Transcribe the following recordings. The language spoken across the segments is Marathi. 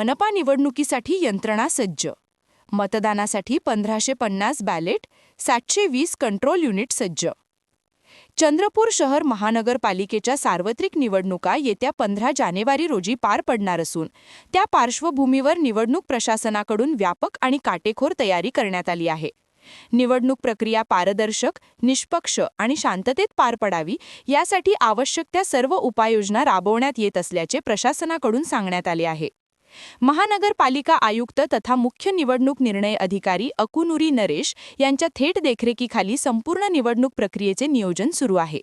मनपा निवडणुकीसाठी यंत्रणा सज्ज. मतदानासाठी पंधराशे पन्नास बॅलेट सातशे वीस कंट्रोल युनिट सज्ज. चंद्रपूर शहर महानगरपालिकेच्या सार्वत्रिक निवडणुका येत्या पंधरा जानेवारी रोजी पार पडणार असून त्या पार्श्वभूमीवर निवडणूक प्रशासनाकडून व्यापक आणि काटेखोर तयारी करण्यात आली आहे. निवडणूक प्रक्रिया पारदर्शक निष्पक्ष आणि शांततेत पार पडावी यासाठी आवश्यक त्या सर्व उपाययोजना राबवण्यात येत असल्याचे प्रशासनाकडून सांगण्यात आले आहे. महानगरपालिका आयुक्त तथा मुख्य निवडणूक निर्णय अधिकारी अकुनुरी नरेश यांच्या थेट देखरेखीखाली संपूर्ण निवडणूक प्रक्रियेचे नियोजन सुरू आहे.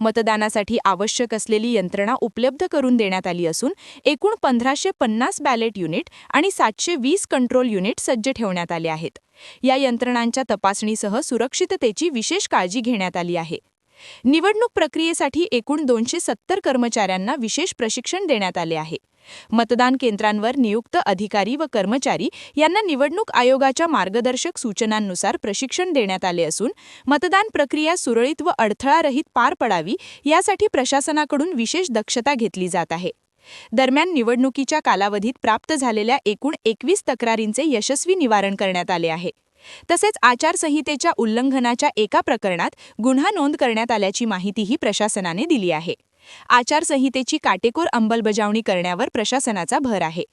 मतदानासाठी आवश्यक असलेली यंत्रणा उपलब्ध करून देण्यात आली असून एकूण पंधराशे पन्नास बॅलेट युनिट आणि सातशे वीस कंट्रोल युनिट सज्ज ठेवण्यात आले आहेत. या यंत्रणांच्या तपासणीसह सुरक्षिततेची विशेष काळजी घेण्यात आली आहे. निवडणूक प्रक्रियेसाठी एकूण दोनशे सत्तर कर्मचाऱ्यांना विशेष प्रशिक्षण देण्यात आले आहे. मतदान केंद्रांवर नियुक्त अधिकारी व कर्मचारी यांना निवडणूक आयोगाच्या मार्गदर्शक सूचनांनुसार प्रशिक्षण देण्यात आले असून मतदान प्रक्रिया सुरळीत व अडथळारहित पार पडावी यासाठी प्रशासनाकडून विशेष दक्षता घेतली जात आहे. दरम्यान निवडणुकीच्या कालावधीत प्राप्त झालेल्या एकूण एकवीस तक्रारींचे यशस्वी निवारण करण्यात आले आहे. तसेच आचारसंहितेच्या उल्लंघनाच्या एका प्रकरणात गुन्हा नोंद करण्यात आल्याची माहितीही प्रशासनाने दिली आहे. आचारसंहितेची काटेकोर अंमलबजावणी करण्यावर प्रशासनाचा भर आहे.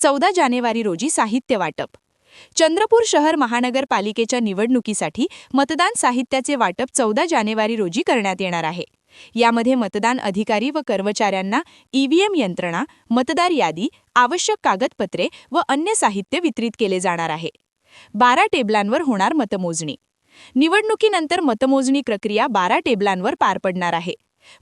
चौदा जानेवारी रोजी साहित्य वाटप. चंद्रपूर शहर महानगरपालिकेच्या निवडणुकीसाठी मतदान साहित्याचे वाटप चौदा जानेवारी रोजी करण्यात येणार आहे. यामध्ये मतदान अधिकारी व कर्मचाऱ्यांना ईव्हीएम यंत्रणा मतदार यादी आवश्यक कागदपत्रे व अन्य साहित्य वितरित केले जाणार आहे. बारा टेबलांवर होणार मतमोजणी. निवडणुकीनंतर मतमोजणी प्रक्रिया बारा टेबलांवर पार पडणार आहे.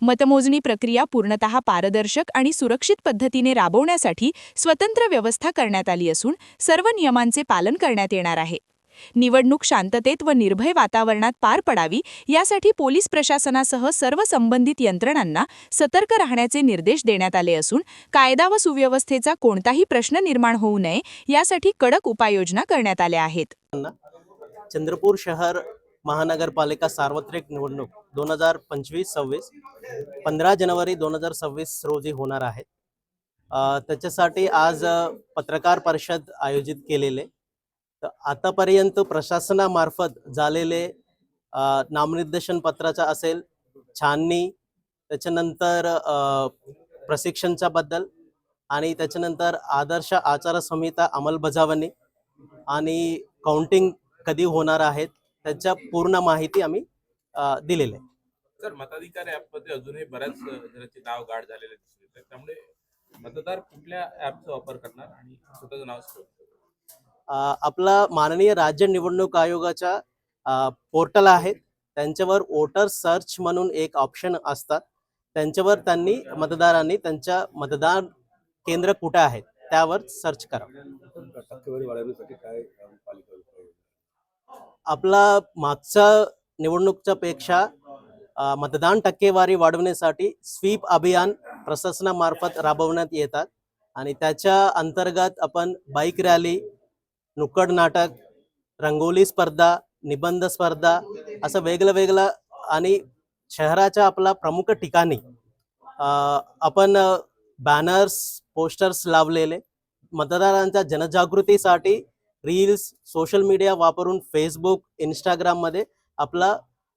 मतमोजणी प्रक्रिया पूर्णतः पारदर्शक आणि सुरक्षित पद्धतीने राबवण्यासाठी स्वतंत्र व्यवस्था करण्यात आली असून सर्व नियमांचे पालन करण्यात येणार आहे. निवडणूक शांततेत व निर्भय वातावरणात पार पडावी यासाठी पोलीस प्रशासनासह सर्व संबंधित यंत्रणांना सतर्क राहण्याचे निर्देश देण्यात आले असून कायदा व सुव्यवस्थेचा कोणताही प्रश्न निर्माण होऊ नये यासाठी कडक उपाययोजना करण्यात आल्या आहेत. चंद्रपूर शहर महानगरपालिका सार्वत्रिक निवडणूक दोन हजार पंचवीस सव्वीस पंधरा जानेवारी दोन हजार सव्वीस रोजी होणार आहे. त्याच्यासाठी आज पत्रकार परिषद आयोजित केलेले. तर आतापर्यंत प्रशासनामार्फत झालेले नामनिर्देशन पत्राचा असेल छाननी त्याच्यानंतर प्रशिक्षणच्या बद्दल आणि त्याच्यानंतर आदर्श आचारसंहिता अंमलबजावणी आणि काउंटिंग कधी होणार आहेत त्याच्या पूर्ण माहिती आम्ही दिलेली आहे. सर मताधिकार ऍपमध्ये अजूनही बऱ्याच जणांचे नाव गाठ झालेले दिसून त्यामुळे मतदार कुठल्या ऍपचा वापर करणार आणि स्वतःचं नाव आपला माननीय राज्य निवडणूक आयोगाच्या पोर्टल आहे त्यांच्यावर वोटर सर्च म्हणून एक ऑप्शन असतात त्यांच्यावर त्यांनी मतदारांनी त्यांच्या मतदान केंद्र कुठे आहेत त्यावर सर्च करावं टक्केवारी वाढवण्यासाठी काय अं, पालिका उपाय आपला मागच्या निवडणूकच्या पेक्षा मतदान टक्केवारी वाढवण्यासाठी स्वीप अभियान प्रशासनामार्फत राबवण्यात येतात. आणि त्याच्या अंतर्गत आपण बाईक रॅली नुक्कड नाटक रंगोली स्पर्धा निबंध स्पर्धा असं वेगळं वेगळं आणि शहराच्या आपला प्रमुख ठिकाणी आपण बॅनर्स पोस्टर्स लावलेले मतदारांच्या जनजागृतीसाठी रील्स सोशल मीडिया वापरून फेसबुक इंस्टाग्राममध्ये आपला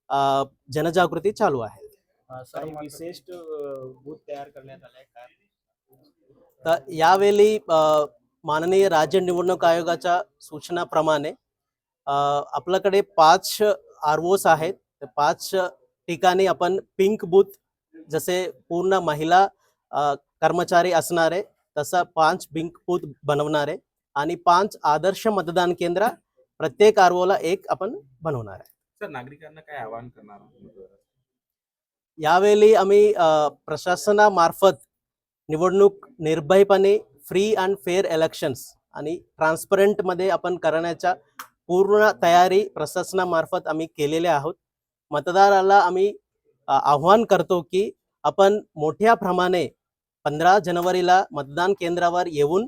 अ, जनजागृती चालू आहे. काही विशेष बूथ तयार करण्यात आलाय का? तर यावेळी माननीय राज्य निवडणूक आयोगाच्या सूचनाप्रमाणे आपल्याकडे पाच आर ओस आहेत पाच ठिकाणी आपण पिंक बूथ जसे पूर्ण महिला कर्मचारी असणारे तसं पाच पिंक बूथ बनवणारे आणि पाच आदर्श मतदान केंद्र प्रत्येक आर ओला एक आपण बनवणार आहे सर नागरिकांना काय आवाहन करणार? यावेळी आम्ही प्रशासनामार्फत निवडणूक निर्भयपणे फ्री अँड फेअर इलेक्शन्स आणि ट्रान्सपरंटमध्ये आपण करण्याच्या पूर्ण तयारी प्रशासनामार्फत आम्ही केलेल्या आहोत मतदाराला आम्ही आव्हान करतो की आपण मोठ्या प्रमाणे पंधरा जानेवारीला मतदान केंद्रावर येऊन